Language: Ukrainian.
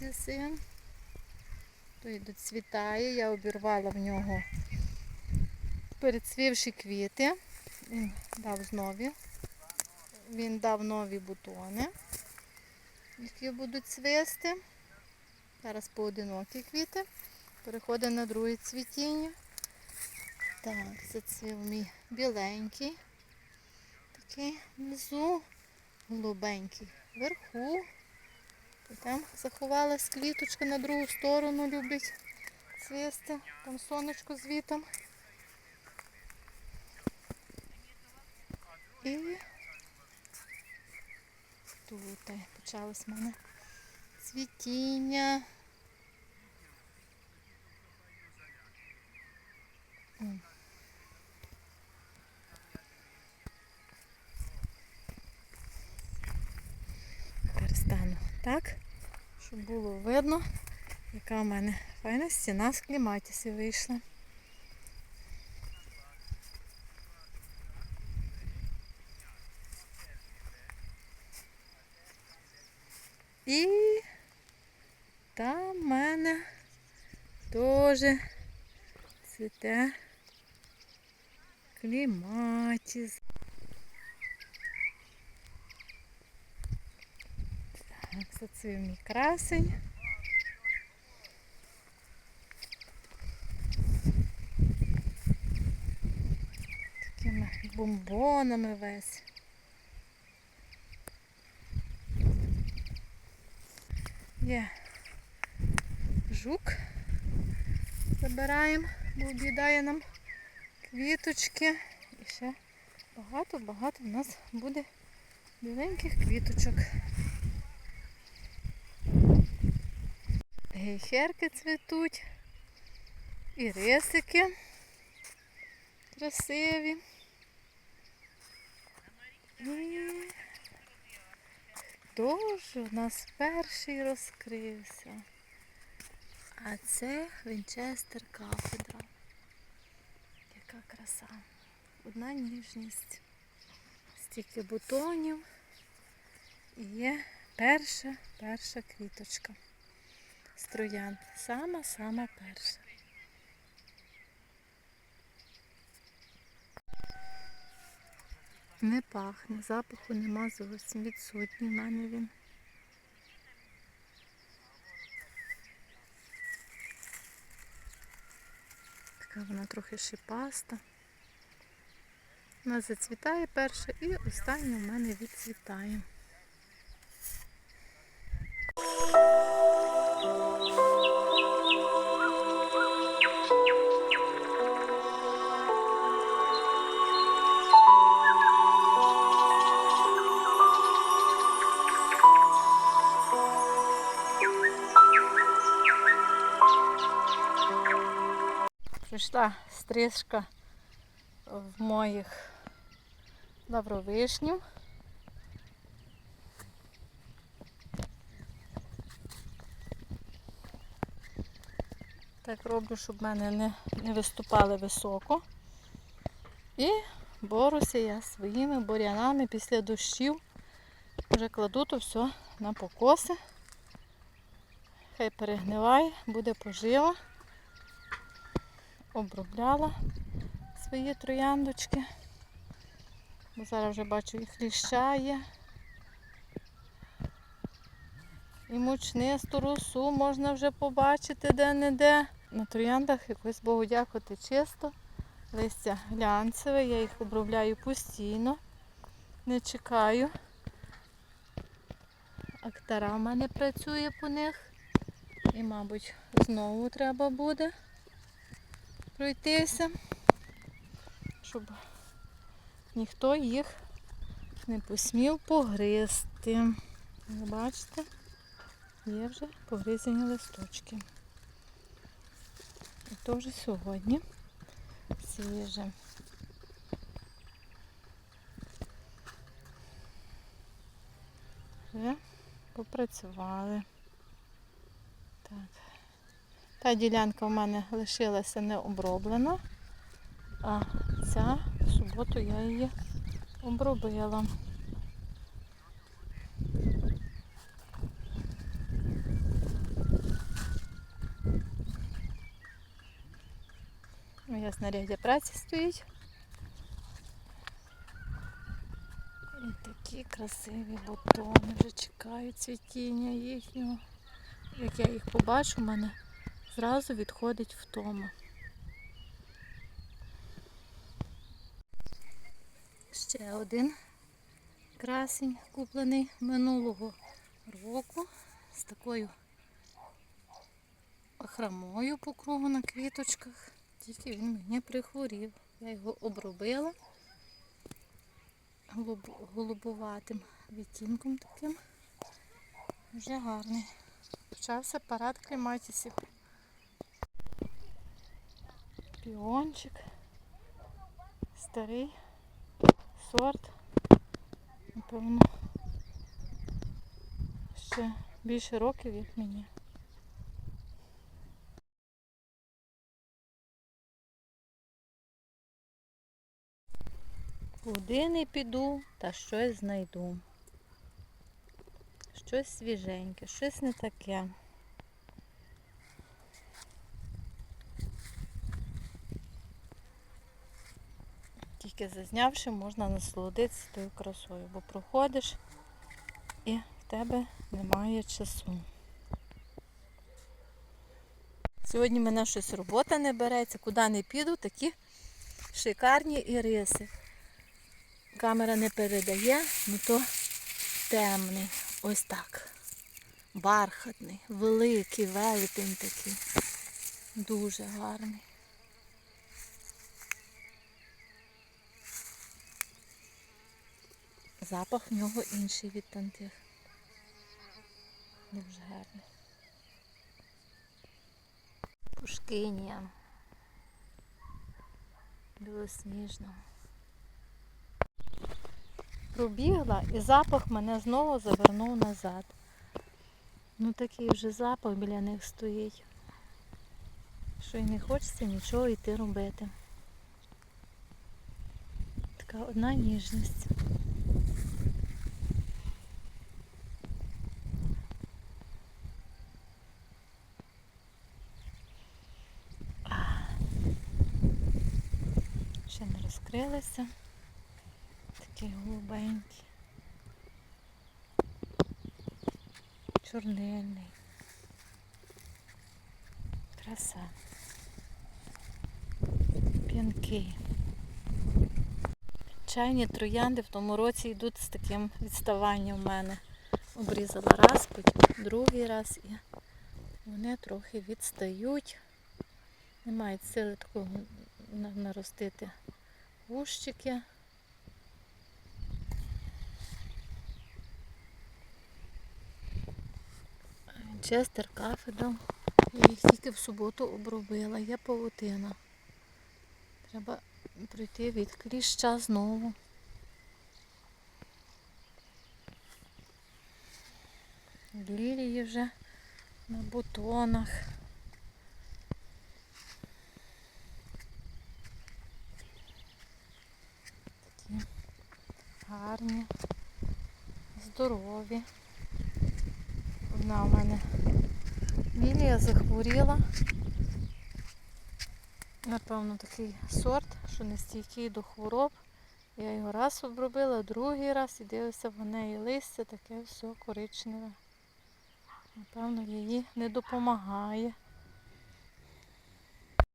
апельсин. Той доцвітає, я обірвала в нього перецвівші квіти. Він дав знову. Він дав нові бутони, які будуть цвісти. Зараз поодинокі квіти. Переходить на друге цвітіння. Так, зацвів мій біленький. Такий внизу, голубенький. Вверху. Там заховалась квіточка на другу сторону, любить цвісти. Там сонечко з вітом. І тут почалось в мене цвітіння. Перестану так, щоб було видно, яка в мене файна стіна з кліматісів вийшла. І там в мене теж цвіте кліматіс. Так, зацвів мій красень. Такими бомбонами весь. Є жук. Забираємо, бо об'їдає нам квіточки. І ще багато-багато в нас буде біленьких квіточок. Гейхерки цвітуть. І рисики красиві. І Тож у нас перший розкрився. А це Вінчестер кафедра. Яка краса. Одна ніжність. Стільки бутонів. І є перша, перша квіточка. З троянд. Сама-сама перша. Не пахне, запаху нема зовсім відсутній в мене він. Така вона трохи шипаста. Вона зацвітає перша і остання в мене відцвітає. Прийшла стрижка в моїх лавровишнів. Так роблю, щоб в мене не, не виступали високо. І борюся я своїми бур'янами після дощів. Вже кладу то все на покоси. Хай перегниває, буде пожива обробляла свої трояндочки. Бо зараз вже бачу їх ліщає. І мучнисту росу можна вже побачити де-не-де. На трояндах якось Богу дякувати чисто. Листя глянцеве, я їх обробляю постійно, не чекаю. Актара в мене працює по них. І, мабуть, знову треба буде пройтися, щоб ніхто їх не посмів погризти. Бачите, є вже погризані листочки. І то вже сьогодні свіже. Вже попрацювали. Так. Та ділянка в мене лишилася не оброблена, а ця в суботу я її обробила. Моє снаряддя праці стоїть. І такі красиві бутони вже чекають цвітіння їхнього. Як я їх побачу, в мене зразу відходить втома. Ще один красень куплений минулого року з такою храмою по кругу на квіточках. Тільки він мені прихворів. Я його обробила голубуватим відтінком таким. Вже гарний. Почався парад кліматісів. Піончик. Старий сорт. Напевно, ще більше років, як мені. Куди не піду, та щось знайду. Щось свіженьке, щось не таке. Тільки зазнявши, можна насолодитися тою красою, бо проходиш і в тебе немає часу. Сьогодні мене щось робота не береться, куди не піду, такі шикарні іриси. Камера не передає, ну то темний. Ось так. Бархатний, великий, велетень такий. Дуже гарний. Запах в нього інший від тантих. Дуже гарний. Пушкинія. Білосніжна. Пробігла і запах мене знову завернув назад. Ну такий вже запах біля них стоїть. Що й не хочеться нічого йти робити. Така одна ніжність. А. Ще не розкрилися. Такий голубенький. Чорнильний. Краса. П'янкий. Чайні троянди в тому році йдуть з таким відставанням в мене. Обрізала раз, потім другий раз і вони трохи відстають. Не мають сили такого на- наростити кущики. Честер кафедал. Я їх тільки в суботу обробила. Є павутина. Треба пройти від кліща знову. Лілії вже на бутонах. Такі гарні, здорові. Одна у мене лілія захворіла. Напевно, такий сорт, що не стійкий до хвороб. Я його раз обробила, другий раз і дивлюся, в неї листя таке все коричневе. Напевно, їй не допомагає.